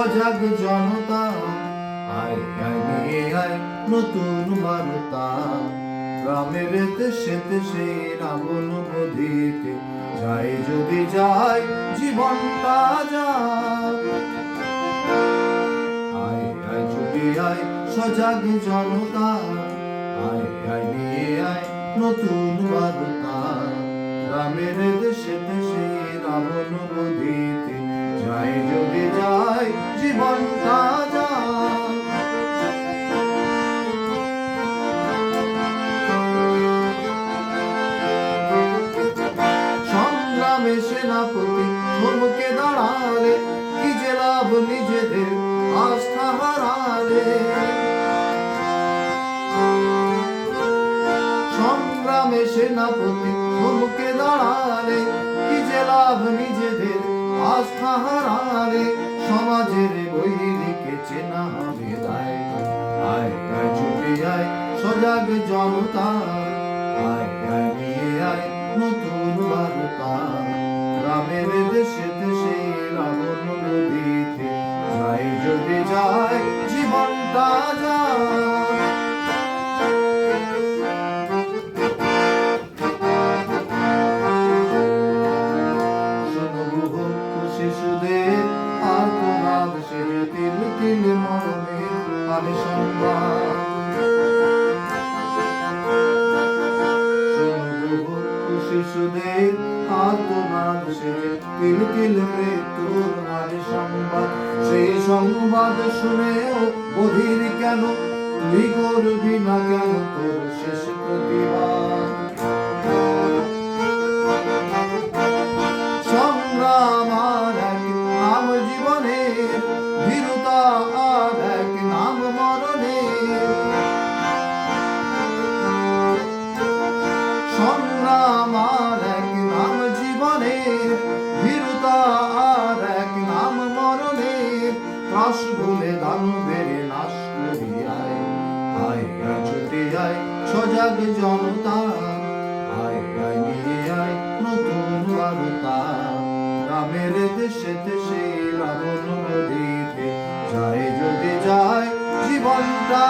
সজাগ জনতা। আয় আয়, নিয়ে আয় নতুন বার্তা। গ্রামের দেশে রাবণ বধিতে যাই যদি যায়, জীবনটা যায় আয় আয় সজাগ জনতা। আয় আয়, নিয়ে আয় নতুন বার্তা। গ্রামের সংগ্রামে সেনাপতি থমকে দাঁড়ালে, কি যে লাভ নিজেদের আস্থা হারালে? সংগ্রামে সেনাপতি থমকে দাঁড়ালে, কি যে লাভ নিজেদের আস্থা হারালে? সমাজের বৈরিকে চেনা হবে সজাগ জনতা আয় আয়, নিয়ে আয়, নতুন বার্তা। গ্রামের দেশে দেশে রাবণ নদীতে যাই যদি যায়, জীবনটা যায়। শিশুদের আর্তনাদ সে তিল তিল মরণে আনে সংবাদ শিশুদের আত্মনাদ সে তিল তিল মৃত্যুর মানে সংবাদ। সেই সংবাদ শুনেও বধির কেন? তুই করবি না কেন তোর শেষ প্রতিবাদ? ত্রাস ভুলে নাশ আয় ছুটে আয় সজাগ জনতা। আয় নিয়ে আয় নতুন রামের দেশে দেশে রাবণ নদীতে যায়, যদি যায় জীবনটা